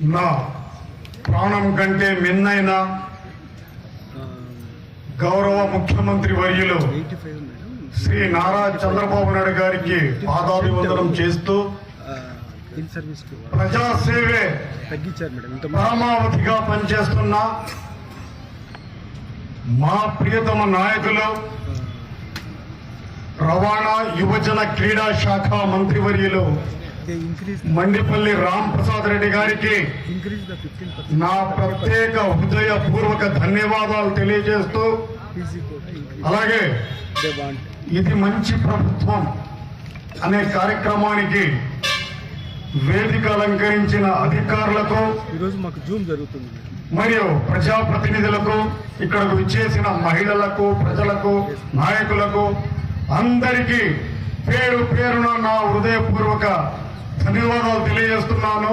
నా ప్రాణం కంటే మిన్నైన గౌరవ ముఖ్యమంత్రి వర్యులు శ్రీ నారా చంద్రబాబు నాయుడు గారికి పాదాభివందనం చేస్తూ ప్రజాసేవే పరమావధిగా పనిచేస్తున్న మా ప్రియతమ నాయకులు రవాణా యువజన క్రీడా శాఖ మంత్రివర్యులు మండిపల్లి రామ్ ప్రసాద్ రెడ్డి గారికి నా ప్రత్యేక హృదయపూర్వక ధన్యవాదాలు తెలియజేస్తూ అలాగే ఇది మంచి ప్రభుత్వం అనే కార్యక్రమానికి వేదిక అలంకరించిన అధికారులకు ఈరోజు మాకు జూమ్ జరుగుతుంది. మరియు ప్రజాప్రతినిధులకు ఇక్కడకు విచ్చేసిన మహిళలకు ప్రజలకు నాయకులకు అందరికీ పేరు పేరున నా హృదయపూర్వక ధన్యవాదాలు తెలియజేస్తున్నాను.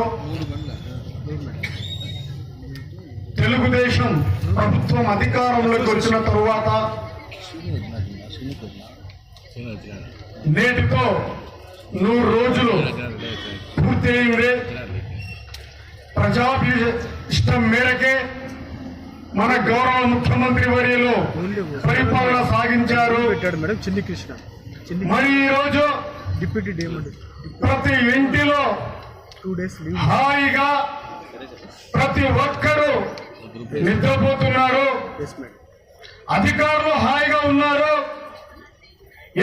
తెలుగుదేశం ప్రభుత్వం అధికారంలోకి వచ్చిన తరువాత నేటితో నూరు రోజులు పూర్తి అయింది. ప్రజాభిష్టం మేరకే మన గౌరవ ముఖ్యమంత్రి వర్యులు పరిపాలన సాగించారు. మరి ఈ రోజు డిప్యూటీ డిఎండి ప్రతి ఇంటిలో టూ డేస్ లీవ్. హాయిగా ప్రతి ఒక్కరూ నిద్రపోతున్నారు. అధికారులు హాయిగా ఉన్నారు.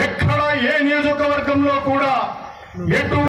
ఎక్కడ ఏ నియోజకవర్గంలో కూడా ఎటు